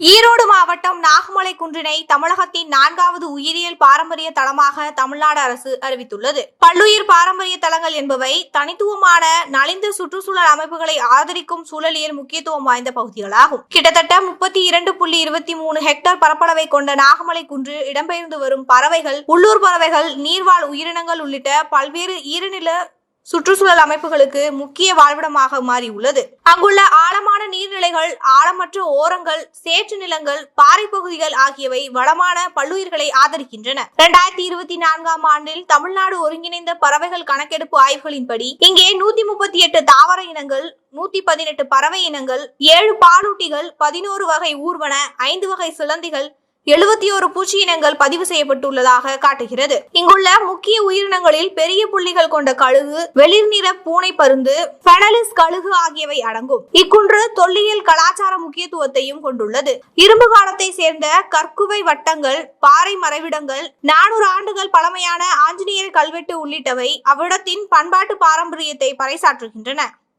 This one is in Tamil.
ஈரோடு மாவட்டம் நாகமலை குன்றினை தமிழகத்தின் நான்காவது உயிரியல் பாரம்பரிய தளமாக தமிழ்நாடு அரசு அறிவித்துள்ளது. பல்லுயிர் பாரம்பரிய தலங்கள் என்பவை தனித்துவமான நலிந்த சுற்றுச்சூழல் அமைப்புகளை ஆதரிக்கும் சூழலியல் முக்கியத்துவம் வாய்ந்த பகுதிகளாகும். கிட்டத்தட்ட முப்பத்தி இரண்டு புள்ளி இருபத்தி மூணு ஹெக்டேர் பரப்பளவை கொண்ட நாகமலை குன்று இடம்பெயர்ந்து வரும் பறவைகள் உள்ளூர் பறவைகள் நீர்வாழ் உயிரினங்கள் உள்ளிட்ட பல்வேறு ஈரநில சுற்றுச்சூழல் அமைப்புகளுக்கு முக்கிய வாழ்விடமாக மாறியுள்ளது. அங்குள்ள ஆழமான நீர்நிலைகள் ஆழமற்ற ஓரங்கள் சேற்று நிலங்கள் பாறை பகுதிகள் ஆகியவை வளமான பல்லுயிர்களை ஆதரிக்கின்றன. இரண்டாயிரத்தி இருபத்தி நான்காம் ஆண்டில் தமிழ்நாடு ஒருங்கிணைந்த பறவைகள் கணக்கெடுப்பு ஆய்வுகளின்படி இங்கே நூத்தி முப்பத்தி எட்டு தாவர இனங்கள் நூத்தி பதினெட்டு பறவை இனங்கள் ஏழு பாலூட்டிகள் பதினோரு வகை ஊர்வன ஐந்து வகை சிலந்திகள் எழுபத்தி ஒரு பூச்சி இனங்கள் பதிவு செய்யப்பட்டுள்ளதாக காட்டுகிறது. இங்குள்ள முக்கிய உயிரினங்களில் பெரிய புள்ளிகள் கொண்ட கழுகு வெளிர் நிற பூனை பருந்து பெனலிஸ் கழுகு ஆகியவை அடங்கும். இக்குன்று தொல்லியல் கலாச்சார முக்கியத்துவத்தையும் கொண்டுள்ளது. இரும்பு காலத்தை சேர்ந்த கற்குவை வட்டங்கள் பாறை மறைவிடங்கள் நானூறு ஆண்டுகள் பழமையான ஆஞ்சநேயர் கல்வெட்டு உள்ளிட்டவை அவ்விடத்தின் பண்பாட்டு பாரம்பரியத்தை பறைசாற்றுகின்றன.